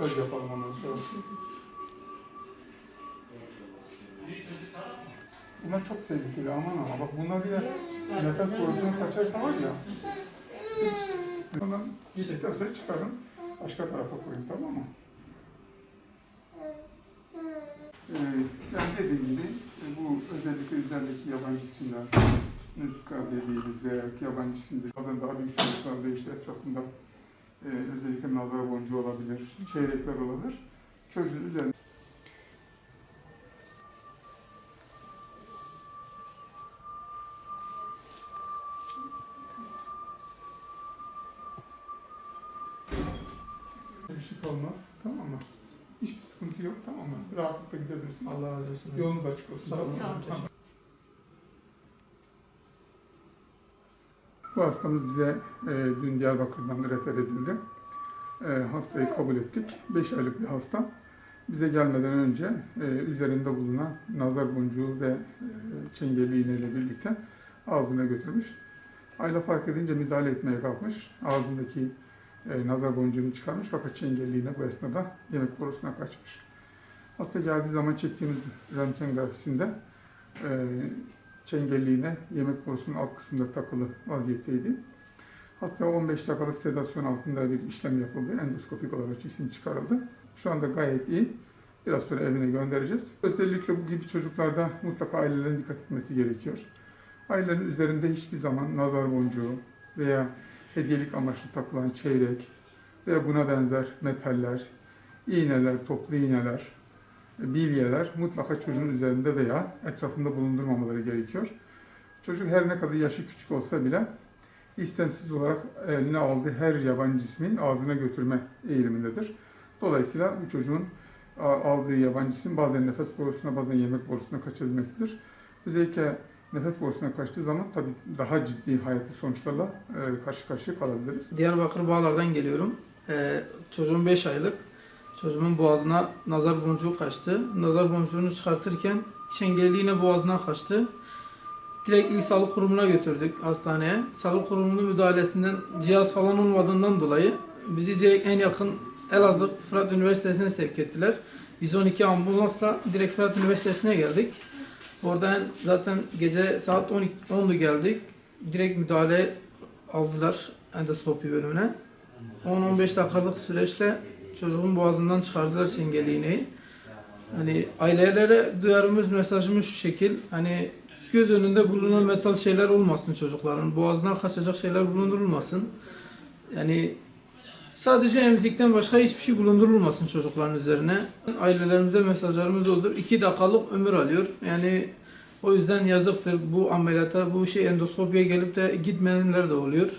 Masaj yapalım ondan sonra. Bunlar çok tehlikeli aman ama bak bunlar bir de nefes borusunu kaçarsa var ya hiç yedikten sonra çıkarın başka tarafa koyun tamam mı? Ee, ben dediğim gibi e, bu özellikle üzerindeki yabancı isimler Nuska dediğimiz veya yabancı isimler bazen daha büyük çocuklarda işte etrafında e, özellikle nazar boncuğu olabilir, çeyrekler olabilir. Çocuğun üzerinde bir şey kalmaz. Tamam mı? Hiçbir sıkıntı yok. Tamam mı? Rahatlıkla gidebilirsiniz. Allah razı olsun. Yolunuz açık olsun. Sağ olun. Tamam mı? Sağ olun. Bu hastamız bize e, dün Diyarbakır'dan refer edildi. E, hastayı kabul ettik. 5 aylık bir hasta. Bize gelmeden önce e, üzerinde bulunan nazar boncuğu ve e, çengelli iğneyle birlikte ağzına götürmüş. Ayla fark edince müdahale etmeye kalkmış. Ağzındaki e, nazar boncuğunu çıkarmış fakat çengelli iğne bu esnada yemek borusuna kaçmış. Hasta geldiği zaman çektiğimiz röntgen grafisinde e, çengelli iğne yemek borusunun alt kısmında takılı vaziyetteydi. Hasta 15 dakikalık sedasyon altında bir işlem yapıldı. Endoskopik olarak cisim çıkarıldı. Şu anda gayet iyi. Biraz sonra evine göndereceğiz. Özellikle bu gibi çocuklarda mutlaka ailelerin dikkat etmesi gerekiyor. Ailelerin üzerinde hiçbir zaman nazar boncuğu veya hediyelik amaçlı takılan çeyrek veya buna benzer metaller, iğneler, toplu iğneler, bilyeler mutlaka çocuğun üzerinde veya etrafında bulundurmamaları gerekiyor. Çocuk her ne kadar yaşı küçük olsa bile istemsiz olarak eline aldığı her yabancı cismi ağzına götürme eğilimindedir. Dolayısıyla bu çocuğun aldığı yabancı cisim bazen nefes borusuna bazen yemek borusuna kaçabilmektedir. Özellikle nefes borusuna kaçtığı zaman tabii daha ciddi hayati sonuçlarla e, karşı karşıya kalabiliriz. Diyarbakır Bağlar'dan geliyorum. Ee, çocuğum 5 aylık. Çocuğumun boğazına nazar boncuğu kaçtı. Nazar boncuğunu çıkartırken çengelli yine boğazına kaçtı. Direkt ilk sağlık kurumuna götürdük hastaneye. Sağlık kurumunun müdahalesinden cihaz falan olmadığından dolayı bizi direkt en yakın Elazığ Fırat Üniversitesi'ne sevk ettiler. 112 ambulansla direkt Fırat Üniversitesi'ne geldik. Oradan zaten gece saat 12 10'du geldik. Direkt müdahale aldılar endoskopi bölümüne. 10-15 dakikalık süreçle çocuğun boğazından çıkardılar çengeli iğneyi. Hani ailelere duyarımız mesajımız şu şekil. Hani göz önünde bulunan metal şeyler olmasın çocukların. Boğazına kaçacak şeyler bulundurulmasın. Yani sadece emzikten başka hiçbir şey bulundurulmasın çocukların üzerine. Ailelerimize mesajlarımız olur. 2 dakikalık ömür alıyor. Yani o yüzden yazıktır bu ameliyata, bu şey endoskopiye gelip de gitmeyenler de oluyor.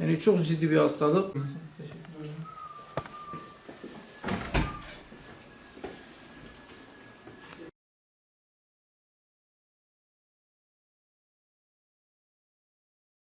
Yani çok ciddi bir hastalık. Teşekkür